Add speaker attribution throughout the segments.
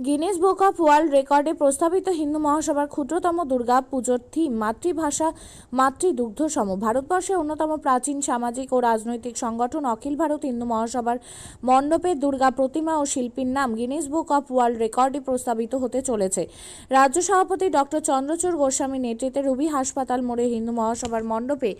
Speaker 1: Guinness book of world রেকর্ডে প্রস্তাবিত হিন্দু মহাসভার ক্ষুদ্রতম দুর্গা পুজোর থিম, মাতৃভাষা, মাতৃদুগ্ধ সম। ভারতবর্ষের অন্যতম প্রাচীন সামাজিক ও রাজনৈতিক সংগঠন অখিল ভারত হিন্দু মহাসভার মণ্ডপে দুর্গা প্রতিমা ও শিল্পীর নাম গিনেস বুক অফ ওয়ার্ল্ড রেকর্ডে প্রস্তাবিত হতে চলেছে। রাজ্য সভাপতি ডক্টর চন্দ্রচূড় গোস্বামী নেতৃত্বে রুবি হাসপাতাল মোড়ে হিন্দু মহাসভার মণ্ডপে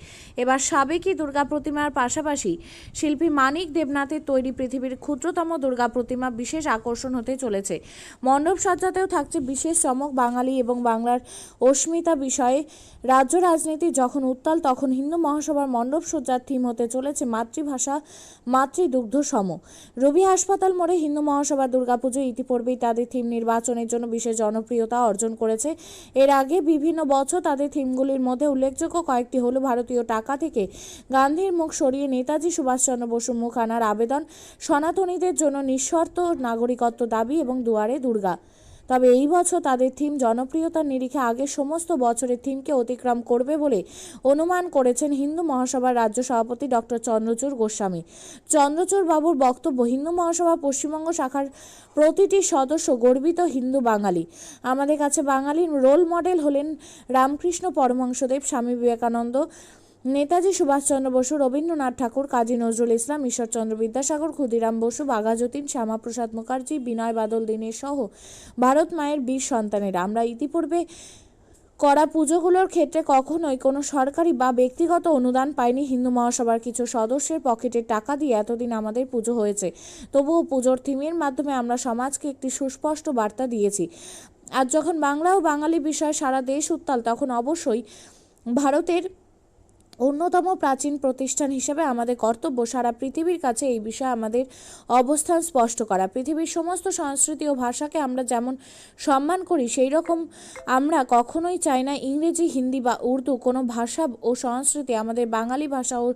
Speaker 1: এবার সাবেকি দুর্গা প্রতিমার পাশাপাশি শিল্পী মানিক দেবনাথের তৈরি পৃথিবীর ক্ষুদ্রতম দুর্গা প্রতিমা বিশেষ আকর্ষণ হতে চলেছে। মণ্ডপ সজ্জাতেও থাকছে বিশেষ চমক বাঙালি এবং বাংলার অস্মিতা বিষয়ে। রাজ্য রাজনীতি যখন উত্তাল, তখন হিন্দু মহাসভার মণ্ডপ সজ্জার থিম হতে চলেছে মাতৃভাষা, মাতৃদুগ্ধ সম। রবি হাসপাতাল মোড়ে হিন্দু মহাসভা, দুর্গাপুজো ইতিপূর্বেই তাদের থিম নির্বাচনের জন্য বিশেষ জনপ্রিয়তা অর্জন করেছে। এর আগে বিভিন্ন বছর তাদের থিমগুলির মধ্যে উল্লেখযোগ্য কয়েকটি হলো ভারতীয় টাকা থেকে গান্ধীর মুখ সরিয়ে নেতাজি সুভাষচন্দ্র বসুর মুখ আনার আবেদন, সনাতনীদের জন্য নিঃশর্ত নাগরিকত্ব দাবি এবং দুয়ারে দুর্গা। তবে এই বছর তাদের থিম জনপ্রিয়তার নিরিখে আগের সমস্ত বছরের থিমকে অতিক্রম করবে বলে অনুমান করেছেন হিন্দু মহাসভার রাজ্য সভাপতি ডক্টর চন্দ্রচূড় গোস্বামী। চন্দ্রচূড় বাবুর বক্তব্য, হিন্দু মহাসভা পশ্চিমবঙ্গ শাখার প্রতিটি সদস্য গর্বিত হিন্দু বাঙালি। আমাদের কাছে বাঙালির রোল মডেল হলেন রামকৃষ্ণ পরমহংসদেব, স্বামী বিবেকানন্দ নেতাজি সুভাষচন্দ্র বসু, রবীন্দ্রনাথ ঠাকুর, কাজী নজরুল ইসলাম, ঈশ্বরচন্দ্র বিদ্যাসাগর, ক্ষুদিরাম বসু, বাঘাযতীন, শ্যামাপ্রসাদ মুখার্জি, বিনয় বাদল দিনের সহ ভারত মায়ের বীর সন্তানেরা। আমরা ইতিপূর্বে করা পুজোগুলোর ক্ষেত্রে কখনোই কোনো সরকারি বা ব্যক্তিগত অনুদান পায়নি হিন্দু মহাসভার কিছু সদস্যের পকেটের টাকা দিয়ে এতদিন আমাদের পুজো হয়েছে। তবুও পুজোর থিমের মাধ্যমে আমরা সমাজকে একটি সুস্পষ্ট বার্তা দিয়েছি। আর যখন বাংলা ও বাঙালি বিষয়ে সারা দেশ উত্তাল, তখন অবশ্যই ভারতের অন্যতম প্রাচীন প্রতিষ্ঠান হিসেবে আমাদের কর্তব্য সারা পৃথিবীর কাছে এই বিষয়ে আমাদের অবস্থান স্পষ্ট করা। পৃথিবীর সমস্ত সংস্কৃতি ও ভাষাকে আমরা যেমন সম্মান করি, সেই রকম আমরা কখনোই চাই না ইংরেজি, হিন্দি বা উর্দু কোনো ভাষা ও সংস্কৃতি আমাদের বাঙালি ভাষা ও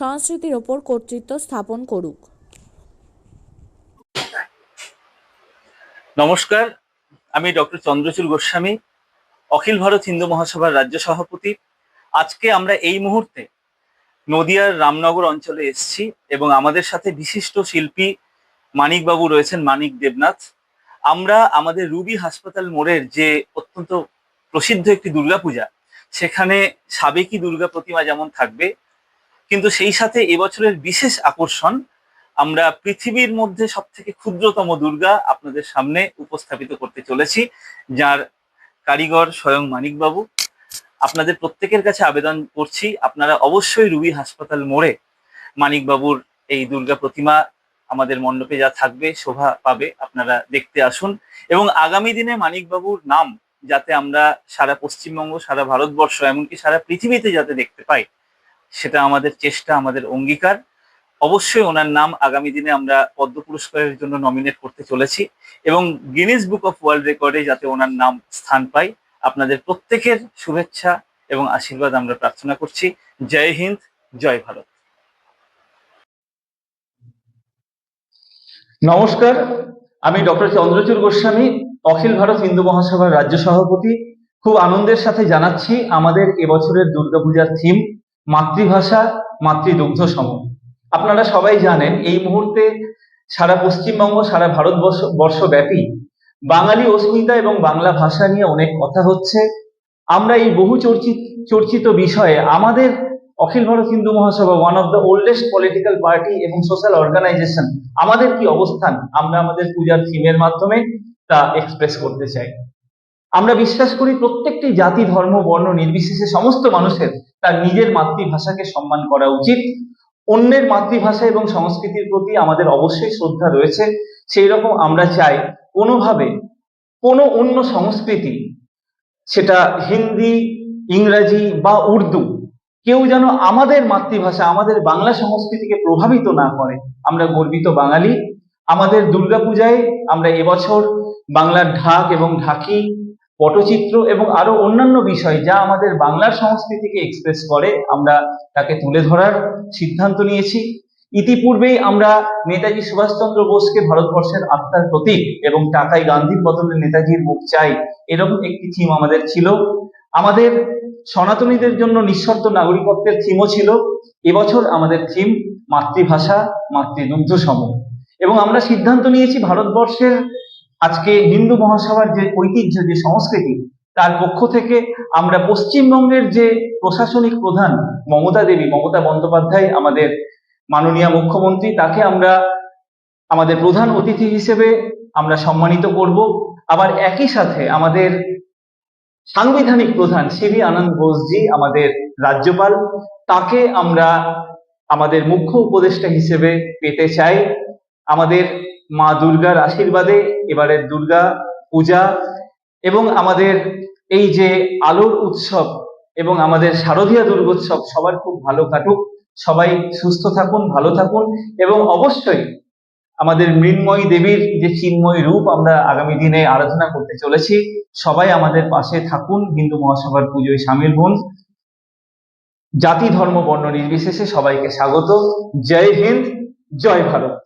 Speaker 1: সংস্কৃতির ওপর কর্তৃত্ব স্থাপন করুক।
Speaker 2: নমস্কার, আমি ডক্টর চন্দ্রচূড় গোস্বামী, অখিল ভারত হিন্দু মহাসভার রাজ্য সভাপতি। আজকে আমরা এই মুহূর্তে নদিয়ার রামনগর অঞ্চলে এসেছি এবং আমাদের সাথে বিশিষ্ট শিল্পী মানিকবাবু রয়েছেন, মানিক দেবনাথ। আমরা আমাদের রুবি হাসপাতাল মোড়ের যে অত্যন্ত প্রসিদ্ধ একটি দুর্গাপূজা, সেখানে সাবেকি দুর্গা প্রতিমা যেমন থাকবে, কিন্তু সেই সাথে এবছরের বিশেষ আকর্ষণ, আমরা পৃথিবীর মধ্যে সব থেকে ক্ষুদ্রতম দুর্গা আপনাদের সামনে উপস্থাপিত করতে চলেছি, যার কারিগর স্বয়ং মানিকবাবু। আপনাদের প্রত্যেকের কাছে আবেদন করছি, আপনারা অবশ্যই রুবি হাসপাতাল মোড়ে মানিকবাবুর এই দুর্গা প্রতিমা আমাদের মণ্ডপে যা থাকবে, শোভা পাবে, আপনারা দেখতে আসুন। এবং আগামী দিনে মানিকবাবুর নাম যাতে আমরা সারা পশ্চিমবঙ্গ, সারা ভারতবর্ষ, এমনকি সারা পৃথিবীতে যাতে দেখতে পাই, সেটা আমাদের চেষ্টা, আমাদের অঙ্গীকার। অবশ্যই ওনার নাম আগামী দিনে আমরা পদ্ম পুরস্কারের জন্য নমিনেট করতে চলেছি এবং গিনেস বুক অফ ওয়ার্ল্ড রেকর্ডে যাতে ওনার নাম স্থান পায় আপনাদের প্রত্যেকের শুভেচ্ছা এবং আশীর্বাদ আমরা প্রার্থনা করছি। জয় হিন্দ, জয় ভারত।
Speaker 3: নমস্কার, আমি ডক্টর চন্দ্রচূড় গোস্বামী, অখিল ভারত হিন্দু মহাসভার রাজ্য সভাপতি। খুব আনন্দের সাথে জানাচ্ছি আমাদের এবছরের দুর্গাপূজার থিম মাতৃভাষা, মাতৃদুগ্ধ সম। আপনারা সবাই জানেন, এই মুহূর্তে সারা পশ্চিমবঙ্গ, সারা ভারতবর্ষ বর্ষব্যাপী বাঙালি অস্মিতা এবং বাংলা ভাষা নিয়ে অনেক কথা হচ্ছে। আমরা এই বহু চর্চিত চর্চিত বিষয়ে আমাদের Akhil Bharat Hindu Mahasabha one of the oldest political party এবং সোশ্যাল অর্গানাইজেশন আমাদের কি অবস্থান? আমরা আমাদের পূজার থিমের মাধ্যমে তা এক্সপ্রেস করতে চাই। আমরা বিশ্বাস করি প্রত্যেকটি জাতি, ধর্ম, বর্ণ নির্বিশেষে সমস্ত মানুষের তার নিজের মাতৃভাষাকে সম্মান করা উচিত। অন্যের মাতৃভাষা এবং সংস্কৃতির প্রতি আমাদের অবশ্যই শ্রদ্ধা রয়েছে। সেই রকম আমরা চাই কোনোভাবে কোনো অন্য সংস্কৃতি, সেটা হিন্দি, ইংরাজি বা উর্দু, কেউ যেন আমাদের মাতৃভাষা, আমাদের বাংলা সংস্কৃতিকে প্রভাবিত না করে। আমরা গর্বিত বাঙালি, আমাদের দুর্গাপূজায় আমরা এবছর বাংলার ঢাক এবং ঢাকি, পটচিত্র এবং আরও অন্যান্য বিষয় যা আমাদের বাংলার সংস্কৃতিকে এক্সপ্রেস করে, আমরা তাকে তুলে ধরার সিদ্ধান্ত নিয়েছি। ইতিপূর্বেই আমরা নেতাজি সুভাষচন্দ্র বোসকে ভারতবর্ষের আত্মার প্রতীক এবং টাকাই গান্ধীর বদলে নেতাজির মুখ চাই, এরকম একটি থিম আমাদের ছিল। আমাদের সনাতনীদের জন্য নিঃশর্ত নাগরিকত্বের থিমও ছিল। এবছর আমাদের থিম মাতৃভাষা মাতৃদুগ্ধ সম এবং আমরা সিদ্ধান্ত নিয়েছি ভারতবর্ষের আজকে হিন্দু মহাসভার যে ঐতিহ্য, যে সংস্কৃতি, তার পক্ষ থেকে আমরা পশ্চিমবঙ্গের যে প্রশাসনিক প্রধান মমতা দেবী, মমতা বন্দ্যোপাধ্যায় আমাদের মাননীয় মুখ্যমন্ত্রী, তাকে আমরা আমাদের প্রধান অতিথি হিসেবে আমরা সম্মানিত করব। আবার একই সাথে আমাদের সাংবিধানিক প্রধান শ্রী আনন্দ বোসজি, আমাদের রাজ্যপাল, তাকে আমরা আমাদের মুখ্য উপদেষ্টা হিসেবে পেতে চাই। আমাদের মা দুর্গার আশীর্বাদে, এবারের দুর্গা পূজা এবং আমাদের এই যে আলোর উৎসব এবং আমাদের শারদীয়া দুর্গোৎসব সবার খুব ভালো কাটুক। সবাই সুস্থ থাকুন, ভালো থাকুন এবং অবশ্যই আমাদের মৃন্ময়ী দেবীর যে চিন্ময় রূপ আমরা আগামী দিনে আরাধনা করতে চলেছি, সবাই আমাদের পাশে থাকুন, হিন্দু মহাসভার পুজোয় সামিল হন। জাতি ধর্ম বর্ণ নির্বিশেষে সবাইকে স্বাগত। জয় হিন্দ, জয় ভারত।